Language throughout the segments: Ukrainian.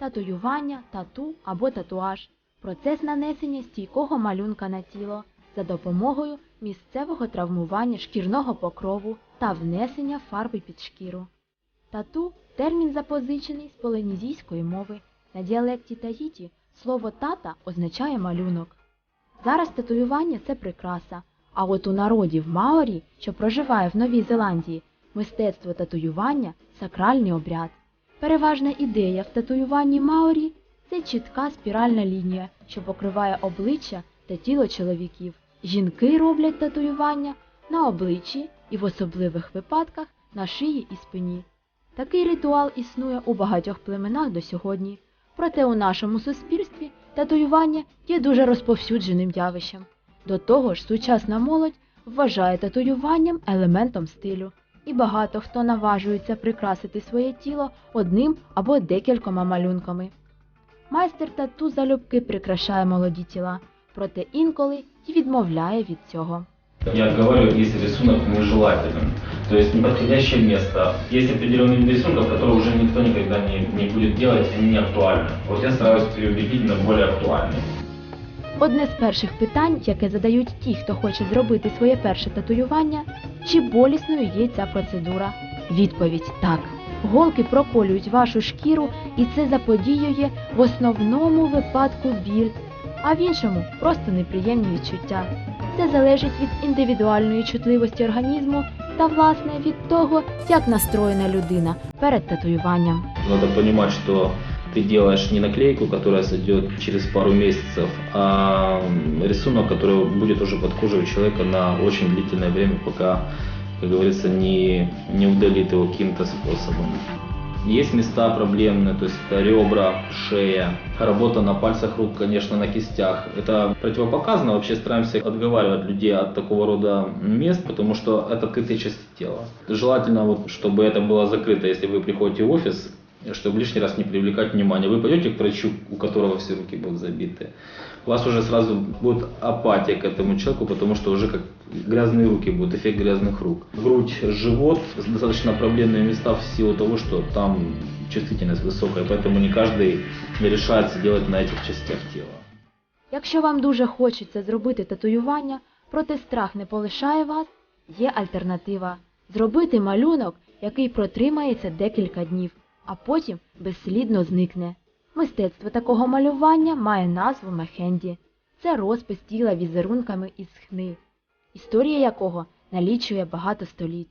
татуювання, тату або татуаж процес нанесення стійкого малюнка на тіло за допомогою місцевого травмування шкірного покрову та внесення фарби під шкіру. Тату термін запозичений з полінезійської мови. На діалекті Таїті слово тата означає малюнок. Зараз татуювання це прикраса, а от у народів Маорі, що проживає в Новій Зеландії, мистецтво татуювання сакральний обряд. Переважна ідея в татуюванні Маорі це чітка спіральна лінія, що покриває обличчя та тіло чоловіків. Жінки роблять татуювання на обличчі і в особливих випадках на шиї і спині. Такий ритуал існує у багатьох племенах до сьогодні. Проте у нашому суспільстві татуювання є дуже розповсюдженим явищем. До того ж, сучасна молодь вважає татуюванням елементом стилю, і багато хто наважується прикрасити своє тіло одним або декількома малюнками. Майстер тату залюбки прикрашає молоді тіла, проте інколи й відмовляє від цього. Я отговариваю, если рисунок нежелателен. То есть неподходящее место. Есть определенный вид рисунков, которые уже никто никогда не, не будет делать, они не актуальны. Вот я стараюсь переубедить на более актуальные. Одне з перших питань, яке задають ті, хто хоче зробити своє перше татуювання, чи болісною є ця процедура? Відповідь так. Голки проколюють вашу шкіру, і це заподіює в основному випадку біль, а в іншому просто неприємні відчуття. Це залежить від індивідуальної чутливості організму та, власне, від того, як настроєна людина перед татуюванням. Надо понимать, что ты делаешь не наклейку, которая сойдет через пару месяцев, а рисунок, который будет уже под кожей у человека на очень длительное время, пока, как говорится, не, не удалит его каким-то способом. Есть места проблемные, то есть это ребра, шея, работа на пальцах рук, конечно, на кистях. Это противопоказано, вообще стараемся отговаривать людей от такого рода мест, потому что это открытые части тела. Желательно, вот, чтобы это было закрыто, если вы приходите в офис, чтобы лишний раз не привлекать внимание. Вы пойдете к врачу, у которого все руки будут забиты, у вас уже сразу будет апатия к этому человеку, потому что уже как грязные руки будут, эффект грязных рук. Грудь, живот достаточно проблемные места в силу того, что там чувствительность высокая, поэтому не каждый решается делать на этих частях тела. Якщо вам дуже хочеться зробити татуювання, проте страх не полишає вас, є альтернатива зробити малюнок, який протримається декілька днів, а потім безслідно зникне. Мистецтво такого малювання має назву мехенді. Це розпис тіла візерунками із хни, історія якого налічує багато століть.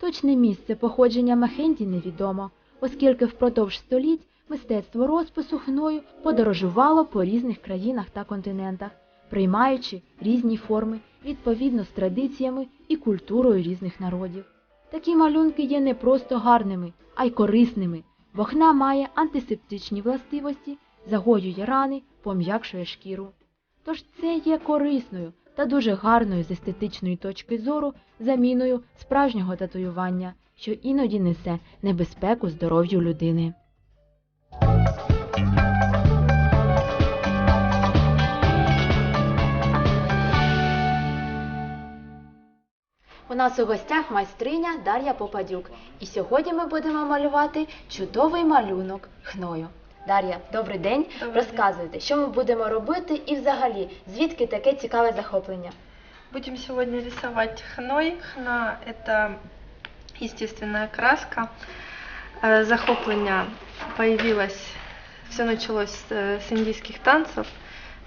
Точне місце походження мехенді невідомо, оскільки впродовж століть мистецтво розпису хною подорожувало по різних країнах та континентах, приймаючи різні форми відповідно з традиціями і культурою різних народів. Такі малюнки є не просто гарними, а й корисними, бо хна має антисептичні властивості, загоює рани, пом'якшує шкіру. Тож це є корисною та дуже гарною з естетичної точки зору заміною справжнього татуювання, що іноді несе небезпеку здоров'ю людини. нас у гостях майстриня Дар'я Попадюк. І сьогодні ми будемо малювати чудовий малюнок хною. Дар'я, добрий день. Добрий Розказуйте, що ми будемо робити і взагалі, звідки таке цікаве захоплення. Будем сегодня рисовать хной. Хна – это естественная краска. Э, Захопление появилось, все началось с, э, с индийских танцев.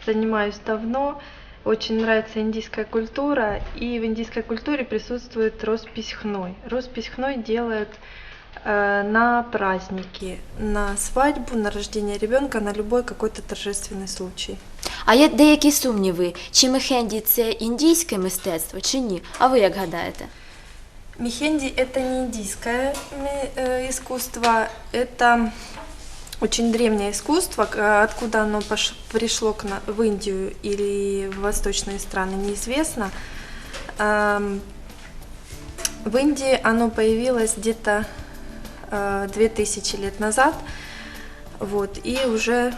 Занимаюсь давно. Очень нравится индийская культура, и в индийской культуре присутствует роспись хной. Роспись хной делают э, на праздники, на свадьбу, на рождение ребенка, на любой какой-то торжественный случай. А є деякі сумніви, чи мехенді це індійське мистецтво, чи ні? А ви як гадаєте? Мехенди это не индийское ми- э, искусство, это очень древнее искусство, к- откуда оно пош- пришло к на- в Индию или в восточные страны, неизвестно. Ам, В Индии оно появилось где-то э, 2000 лет назад, вот, и уже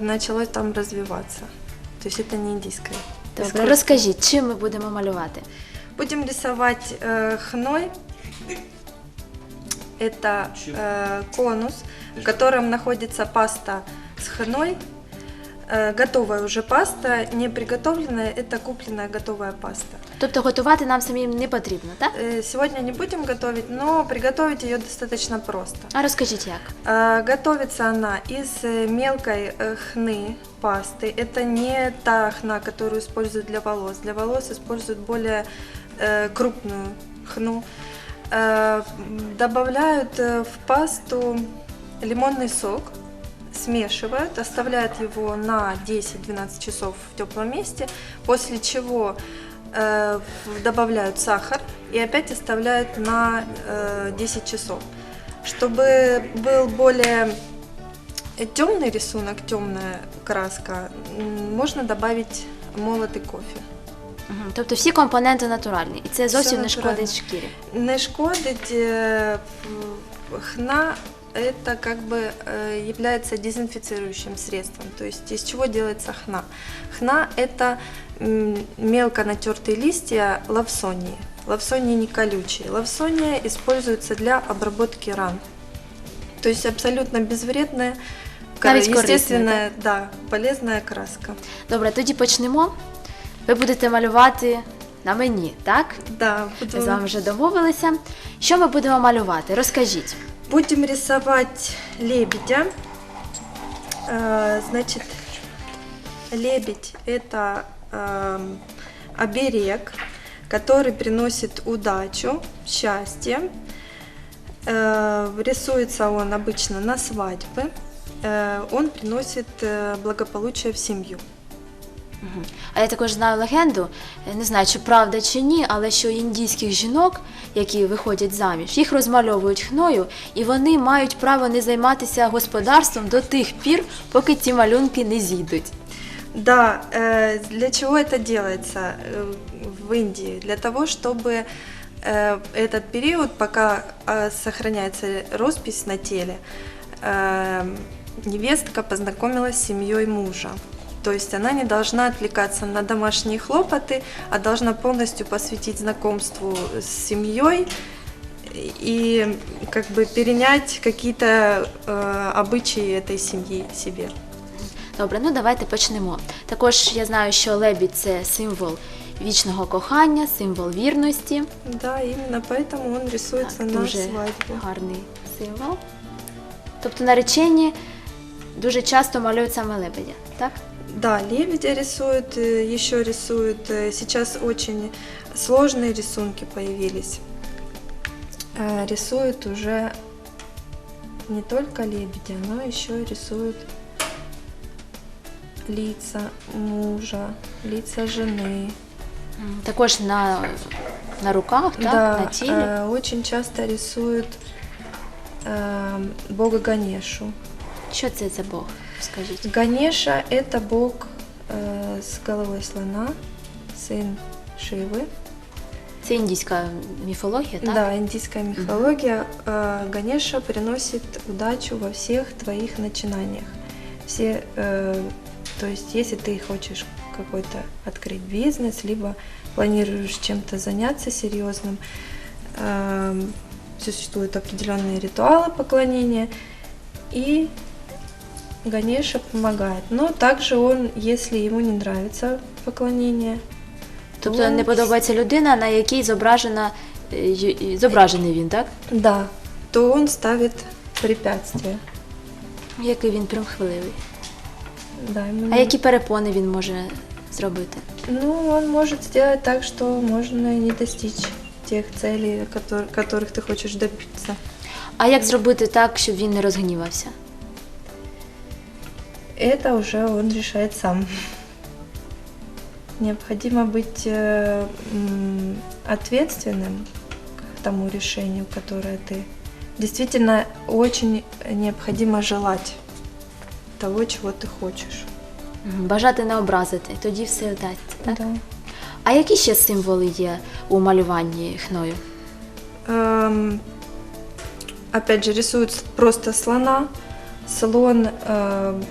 началось там развиваться. То есть это не индийское. Добре, искусство. розкажіть, чим ми будемо малювати? Будем рисовать э, хной. это э, конус, в котором находится паста с хной. Э, готовая уже паста, не приготовленная, это купленная готовая паста. Тобто готувати нам самим не потрібно, так? Э, сегодня не будем готовить, но приготовить ее достаточно просто. А розкажіть як? Э, Готовится она из э, мелкой э, хны пасты. Это не та хна, которую используют для волос. Для волос используют более э, крупную хну. Э, Добавляют э, в пасту лимонный сок, смешивают, оставляют его на 10-12 часов в теплом месте, после чего э, добавляют сахар и опять оставляют на э, 10 часов. Чтобы был более темный рисунок, темная краска, можно добавить молотый кофе. Мгм. Тобто всі компоненти натуральні, і це Все зовсім не натурально. шкодить шкірі. Не шкодить, э, в- хна это как бы э, является дезинфицирующим средством. То есть из чего делается хна? Хна это м, мелко натертые листья лавсонии. Лавсонии не колючие. Лавсония используется для обработки ран. То есть абсолютно безвредная, ка- Навіть корисна, естественная, да, полезная краска. Добре, тоді почнемо. Ви будете малювати на мені, так? Да, Ми буду- з вами вже домовилися. Що ми будемо малювати? Розкажіть. Будем рисовать лебедя. Э, Значит, лебедь это эм, оберег, который приносит удачу, счастье. Э, Рисуется он обычно на свадьбы. Э, Он приносит э, благополучие в семью. Мгм. А я також знаю легенду, е, не знаю, чи правда чи ні, але що індійських жінок, які виходять заміж, їх розмальовують хною, і вони мають право не займатися господарством до тих пір, поки ці малюнки не зійдуть. Да, э, для чего это делается э, в Индии? Для того, чтобы э, этот период, пока э, сохраняется роспись на теле, э, невестка познакомилась с семьей мужа. То есть она не должна отвлекаться на домашние хлопоты, а должна полностью посвятить знакомству с семьей и как бы перенять какие-то э, обычаи этой семьи себе. Добре, ну давайте почнемо. Також я знаю, що лебідь це символ вічного кохання, символ вірності. Да, именно поэтому он рисуется Так, на дуже свадьбу. гарний символ. Тобто наречені дуже часто малюють саме лебедя, так? Да, лебедя рисуют, э, еще рисуют. э, Сейчас очень сложные рисунки появились. Э, Рисуют уже не только лебедя, но еще рисуют лица мужа, лица жены. М, Також на, на руках, так, да, на э, очень часто рисуют э, бога Ганешу. Що це за Бог? Скажіть. Ганеша – это бог э, с головой слона, сын Шивы. Це індійська міфологія, так? Да, индийская мифология. Э, Ганеша приносит удачу во всех твоих начинаниях. Все, э, то есть, если ты хочешь какой-то открыть бизнес, либо планируешь чем-то заняться серьезным, э, существуют определенные ритуалы поклонения, и Ганеша помогает. Но также он, если ему не нравится поклонение, Тобто то- не подобається людина, на якій зображена, е, й- зображений він, так? да, то он ставит препятствия. Який він примхливий. Да, ему А не- які перепони він може зробити? Ну, он может сделать так, что можно и не достичь тех целей, котор- которых ты хочешь добиться. А як зробити так, щоб він не розгнівався? Это уже он решает сам. Необходимо быть э, м, ответственным к тому решению, которое ты... Действительно, очень необходимо желать того, чего ты хочешь. Мгм, Бажати не образити, тоді все вдасться, так? Да. А які ще символи є у малюванні хною? Эм, опять же, рисуют просто слона. Слон эм,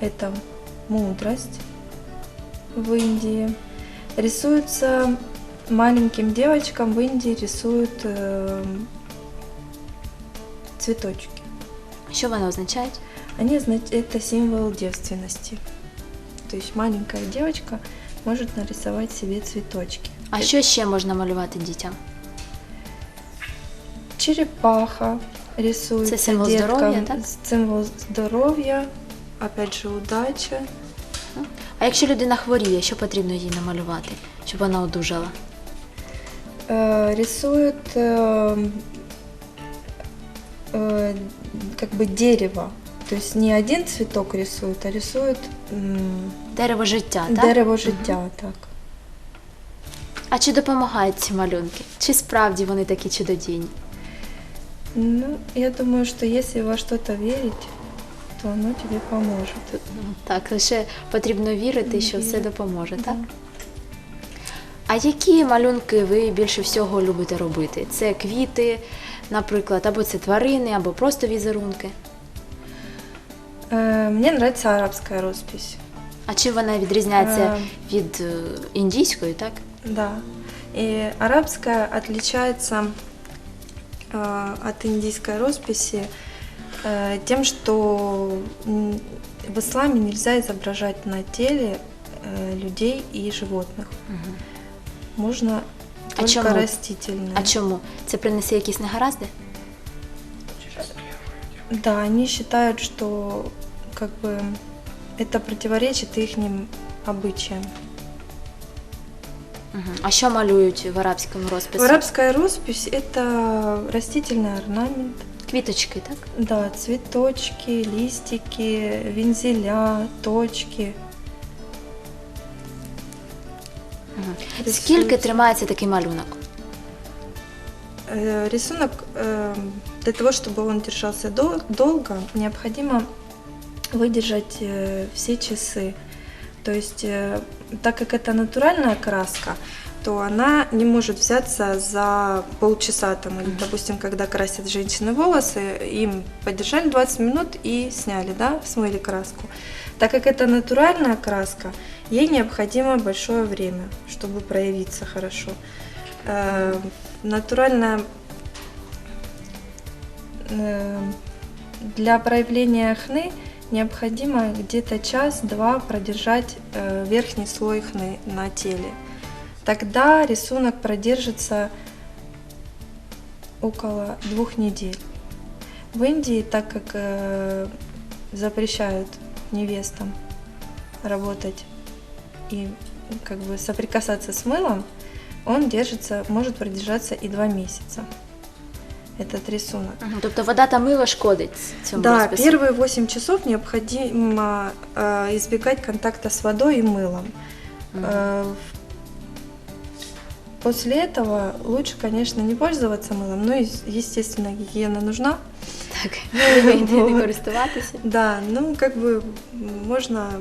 это мудрость в Индии. Рисуется маленьким девочкам в Индии рисуют э, цветочки. Що вони означають? Они это символ девственности. То есть маленькая девочка может нарисовать себе цветочки. А що ще можна малювати дітям? Черепаха рисуется Это символ деткам. здоровья, так? Символ здоровья, опять же удача. А якщо людина хворіє, що потрібно їй намалювати, щоб вона одужала? Э, рисуют э, э, как бы дерево. То есть не один цветок рисуют, а рисуют м, Дерево життя, так? дерево життя, так. А чи допомагають ці малюнки? Чи справді вони такі чудодійні? Ну, я думаю, что если во что-то верить, то оно тебе поможет. Ну, Так, лише потрібно вірити, що все Вірити. допоможе, так? Да. А які малюнки ви більше всього любите робити? Це квіти, наприклад, або це тварини, або просто візерунки. Э, Мне нравится арабская роспись. А чим вона відрізняється Е. від е, індійської, так? Да. И арабская отличается э, от индийской росписи э, тем, что в исламе нельзя изображать на теле э, людей и животных. Мгм. Можно А только чему? растительные. А чому? Це принесе якісь негаразди? Да, они считают, что как бы это противоречит их обычаям. А що малюють в арабському розписі? Арабская роспись это растительный орнамент Квіточки, так? Да, цветочки, листики, вензеля, точки. Мгм. Рисують. Скільки тримається такий малюнок? Э, Рисунок э, для того, чтобы он держался дол- долго, необходимо выдержать э, все часы. То есть, э, так как это натуральная краска, то она не может взяться за полчаса, там, или, допустим, когда красят женщины волосы, им подержали 20 минут и сняли, да, смыли краску. Так как это натуральная краска, ей необходимо большое время, чтобы проявиться хорошо. Э, натуральная э, для проявления хны необходимо где-то час-два продержать э, верхний слой хны на теле. Тогда рисунок продержится около двух недель. В Индии, так как э, запрещают невестам работать и как бы соприкасаться с мылом, он держится, может продержаться и два месяца. Этот рисунок. Тобто вода та мило шкодить цьому Да, розпису? первые 8 часов необходимо э, избегать контакта с водой и мылом. Мгм. Э, После этого лучше, конечно, не пользоваться мылом, но, ес- естественно, гигиена нужна. Так, не Вот. користуватися. Да, ну, как бы м, можно,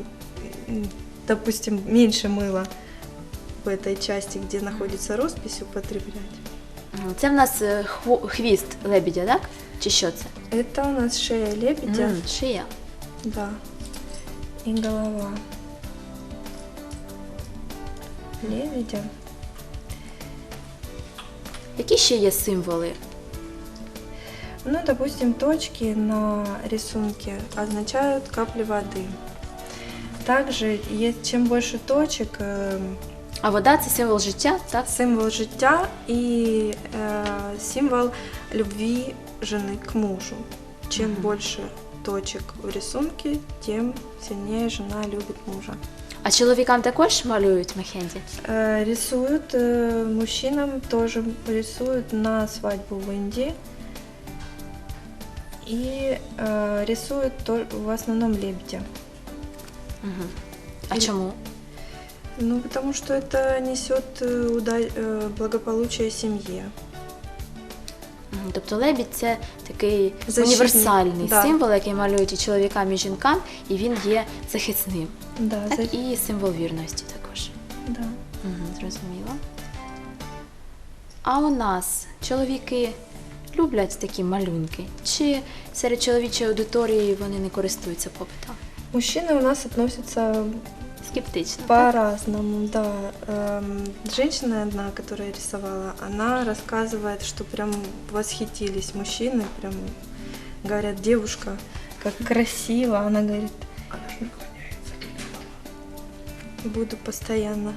м, допустим, меньше мыла в этой части, где находится роспись, употреблять. Мгм. Це в нас е, хво- хвіст лебедя, так? Чи що це? Это у нас шея лебедя, М, Шия. да, и голова лебедя. Які ще є символи? Ну, допустим, точки на рисунке означают капли воды. Также, есть, чем больше точек, э, А вода це символ життя, так? символ життя и э, символ любви жены к мужу. Чем Мгм. больше точек в рисунке, тем сильнее жена любит мужа. А чоловікам також малюють мехенді? Э, рисуют э, мужчинам тоже рисуют на свадьбу в Индии. И э, рисуют то- в основном лебедя. Угу. А І- чому? Ну, потому что это несет э, уда- э, благополучие семье. Тобто лебідь це такий Защитник, універсальний да. символ, який малюють і чоловікам, і жінкам, і він є захисним. Да, Так, за- і символ вірності також. да. Угу, зрозуміло. А у нас чоловіки люблять такі малюнки? Чи серед чоловічої аудиторії вони не користуються попитом? Мужчины у нас относятся скептично. так? По-разному, да. Эм, Женщина одна, которая рисовала, она рассказывает, что прям восхитились мужчины, прям говорят, девушка, как красиво. Она говорит, буду постоянно.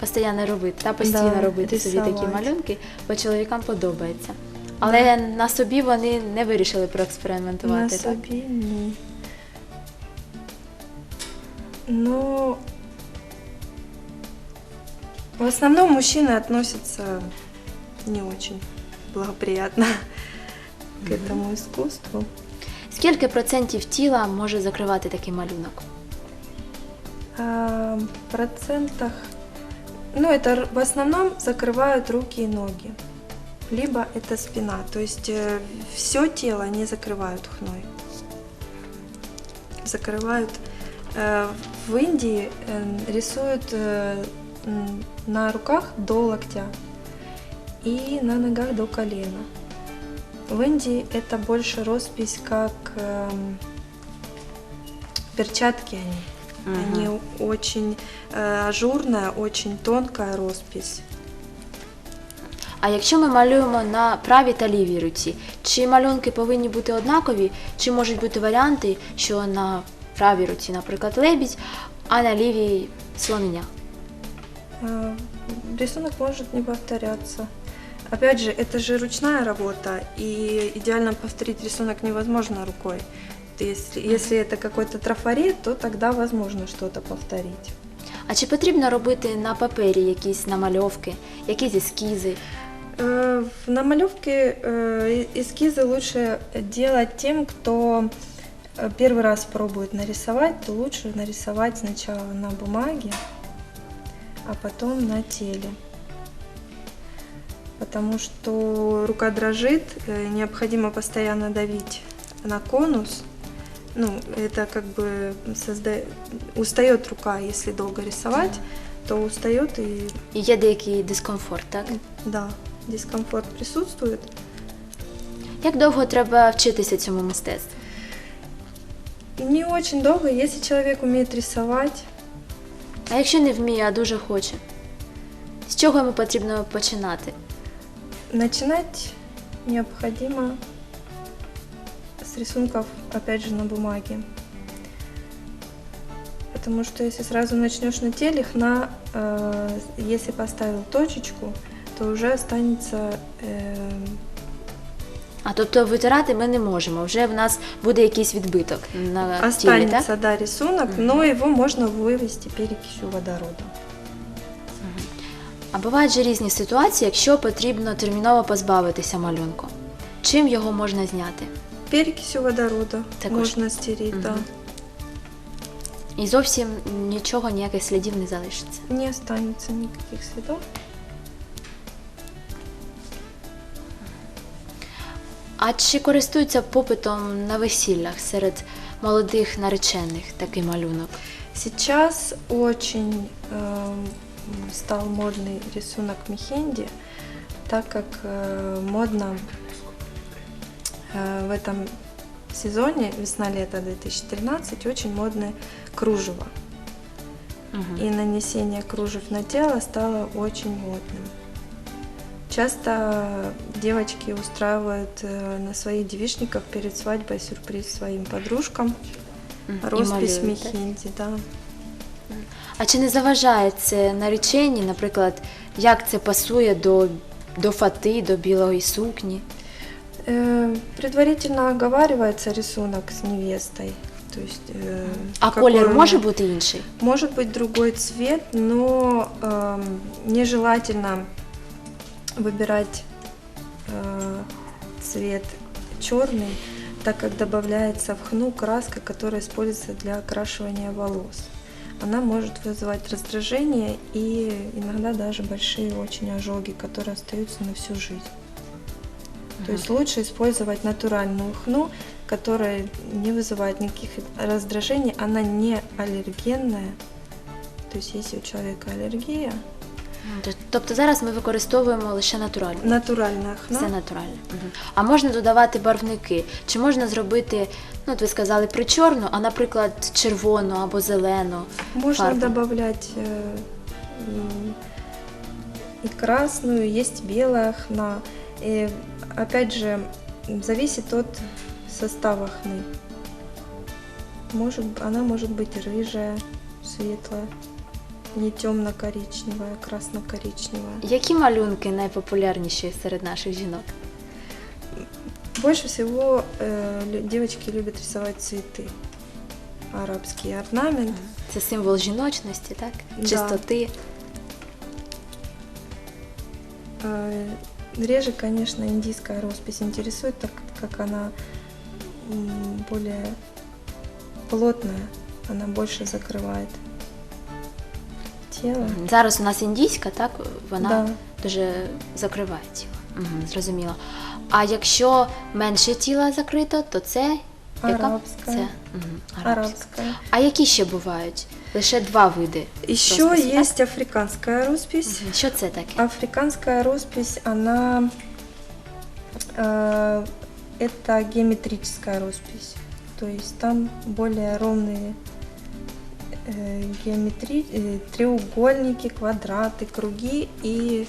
Постійно робити, та постійно Да, робити собі такі рисувати. малюнки, бо чоловікам подобається. Але на собі вони не вирішили На проекспериментувати. так? собі ні. Ну, в основном мужчины относятся не очень благоприятно к этому искусству. Скільки процентів тіла може закривати такий малюнок? А, в процентах, ну это р- в основном закрывают руки и ноги, либо это спина, то есть все тело не закрывают хной. Закрывают. э, В Индии э, рисуют э, м, на руках до локтя и на ногах до колена. В Индии это больше роспись как эм, перчатки они. Они очень э, ажурная, очень тонкая роспись. А якщо ми малюємо на правій та лівій руці, чи малюнки повинні бути однакові, чи можуть бути варіанти, що на правій руці, наприклад, лебідь, а на лівій слонення? Э, Рисунок может не повторяться. Опять же, это же ручная работа, и идеально повторить рисунок невозможно рукой. Если, если это какой-то трафарет, то тогда возможно что-то повторить. А чи потрібно робити на папері якісь намальовки, якісь ескізи? Э, В намалевке э, эскизы лучше делать тем, кто э, первый раз пробует нарисовать, то лучше нарисовать сначала на бумаге, а потом на теле. Потому что рука дрожит, э, необходимо постоянно давить на конус. Ну, это как бы созда... устает рука, если долго рисовать, то устает и І є деякий дискомфорт, так? да, дискомфорт присутствует. Як довго треба вчитися цьому мистецтву? Не очень долго, если человек умеет рисовать. А якщо не вміє, а дуже хоче? З чого йому потрібно починати? Начинать необходимо с рисунков, опять же, на бумаге. Потому что если сразу начнешь на теле, на, э, если поставил точечку, то уже останется э, А тобто витирати ми не можемо, вже в нас буде якийсь відбиток на тілі, останется так? да, рисунок, но его можно вывести перекисью водорода. А бувають же різні ситуації, якщо потрібно терміново позбавитися малюнку. Чим його можна зняти? Перекисью водорода Також. можно стереть, да. І зовсім нічого, ніяких слідів не залишиться. Не останется никаких следов. А чи користуються попитом на весіллях серед молодих наречених такий малюнок? Сейчас очень эм, стал модный рисунок мехенди, так как э, модно э, в этом сезоне весна-лето 2013 очень модное кружево. Мгм. И нанесение кружев на тело стало очень модным. Часто девочки устраивают э, на своих девичников перед свадьбой сюрприз своим подружкам. Мгм. І Роспись малюють, так? мехенди, да. А чи не заважає це нареченні, наприклад, як це пасує до, до фати, до білої сукні? Э, Предварительно оговаривается рисунок с невестой. То есть, э, А какой колір он- може бути інший? Может быть другой цвет, но эм, нежелательно выбирать э, цвет черный, так как добавляется в хну краска, которая используется для окрашивания волос. Она может вызывать раздражение и иногда даже большие очень ожоги, которые остаются на всю жизнь. То есть лучше использовать натуральную хну, которая не вызывает никаких раздражений, она не аллергенная. То есть если у человека аллергия, Тобто зараз ми використовуємо лише натуральну. натуральная хна. Все натуральне. Мгм. А можна додавати барвники? Чи можна зробити Ну, от ви сказали про чорну, а наприклад, червону або зелену. Можно Фарбу. добавлять э, м, и красную, есть белая хна. И опять же, м, зависит от состава хны. Может, она может быть рыжая, светлая, не темно-коричневая, красно-коричневая. Які малюнки найпопулярніші серед наших жінок? Больше всего э, лю- девочки любят рисовать цветы. Арабский орнамент. Це символ жіночності, так? Да. Чистоти. Э, Реже, конечно, индийская роспись интересует, так как она м, более плотная, она больше закрывает тело. Зараз у нас індійська, так? Вона Да. дуже закриває тіло. Угу, зрозуміло. А якщо менше тіла закрито, то це яка? Арабська. Це угу, арабська. Арабская. А які ще бувають? Лише два види. Еще росписі, так? есть африканская роспись. Мгм. Що це таке? Африканская роспись, она э, это геометрическая роспись. То есть там более ровные э, геометри... э, треугольники, квадраты, круги и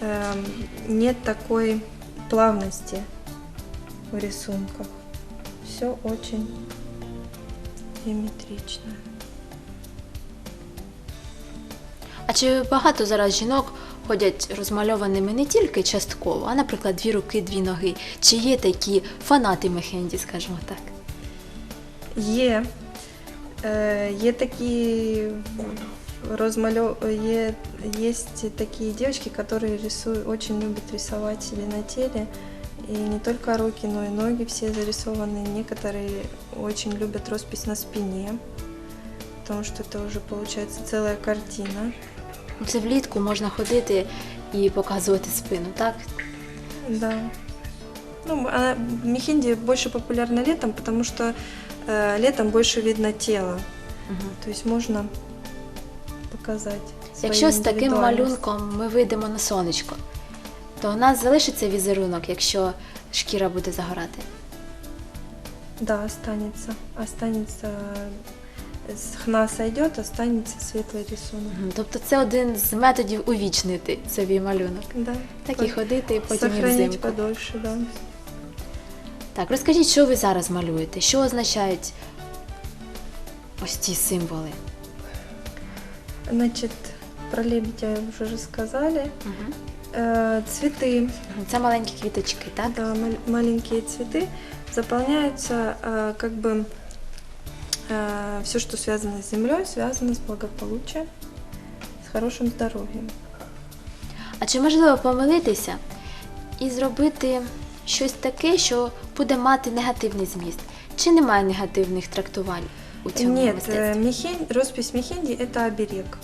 эм, нет такой плавности в рисунках. Все очень геометрично. А чи багато зараз жінок ходять розмальованими не тільки частково, а, наприклад, дві руки, дві ноги? Чи є такі фанати Мехенді, скажімо так? Є. Е, є такі розмальов... є, есть такие девочки, которые рисуют, очень любят рисовать себе на теле. И не только руки, но и ноги все зарисованы. Некоторые очень любят роспись на спине, потому что это уже получается целая картина. Ну, Це влітку можна ходити і показувати спину, так? Да. Ну, она, мехинди больше популярна летом, потому что э, летом больше видно тело. Угу. То есть можно показать. Якщо з таким малюнком ми вийдемо на сонечко, то у нас залишиться візерунок, якщо шкіра буде загорати. Да, останется. Останется. С хна сойдет, останется светлый рисунок. Мгм. Тобто це один з методів увічнити собі малюнок. Да. Так і ходити потім і Сохранить взимку. подольше, да. Так, розкажіть, що ви зараз малюєте? Що означають ось ці символи? Значит, про лебедя уже рассказали. Угу. Э, цветы, Це маленькі квіточки, так? да, мал- маленькие цветы заполняются э, как бы все, что связано с землей, связано с благополучием, с хорошим здоровьем. А чи можливо помилитися і зробити щось таке, що буде мати негативний зміст? Чи немає негативних трактувань у цьому Нет, э, мистецтві? мехень, роспись Мехенди – это оберег.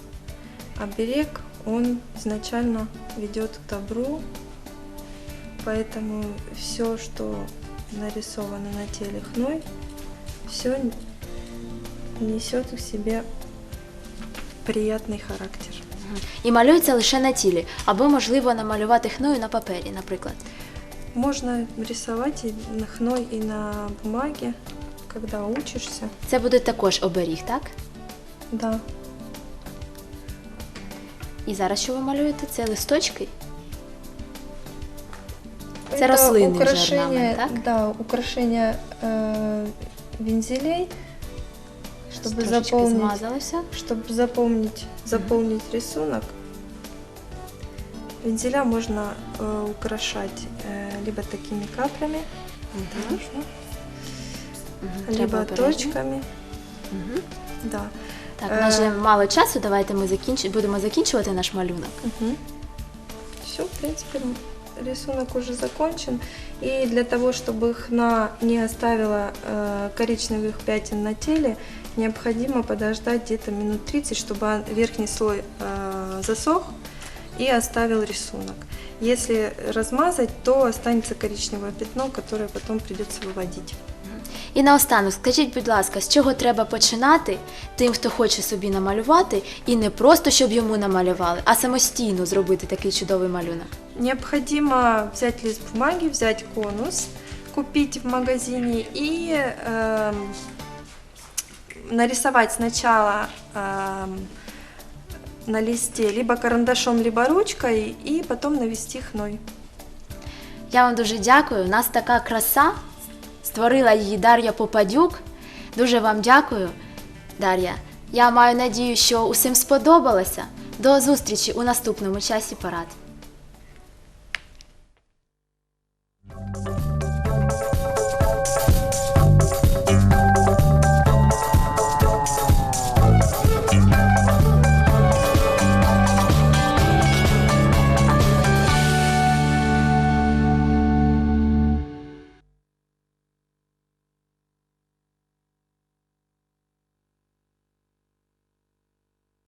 Оберег, он изначально ведет к добру, поэтому все, что нарисовано на теле хной, все несет в себе приятный характер. Мгм. І малюється лише на тілі, або можливо намалювати хною на папері, наприклад. Можно рисовать и на хной, и на бумаге, когда учишься. Це буде також оберіг, так? Да, І зараз що ви малюєте? Це листочки? Це Это рослинний же украшение, орнамент, так? Да, украшение э, вензелей, чтобы Трошечки заполнить, змазалося. чтобы заполнить, заполнить рисунок. Вензеля можно э, украшать э, либо такими каплями. Мгм. Треба либо точками. Мгм. Да. Так, у нас Е. вже мало часу, давайте ми закінч... будемо закінчувати наш малюнок. Все, в принципе, рисунок уже закончен. И для того, чтобы хна не оставила э, коричневых пятен на теле, необходимо подождать где-то минут 30, чтобы верхний слой э, засох и оставил рисунок. Если размазать, то останется коричневое пятно, которое потом придется выводить. І наостанок, скажіть, будь ласка, з чого треба починати тим, хто хоче собі намалювати, і не просто щоб йому намалювали, а самостійно зробити такий чудовий малюнок. Необходимо взять лист бумаги, взять конус. купить в магазине и эм, нарисовать сначала эм, на листе либо карандашом, либо ручкой, и потом навести хной. Я вам дуже дякую. У нас така краса. Створила її Дар'я Попадюк. Дуже вам дякую, Дар'я. Я маю надію, що усім сподобалося. До зустрічі у наступному часі парад.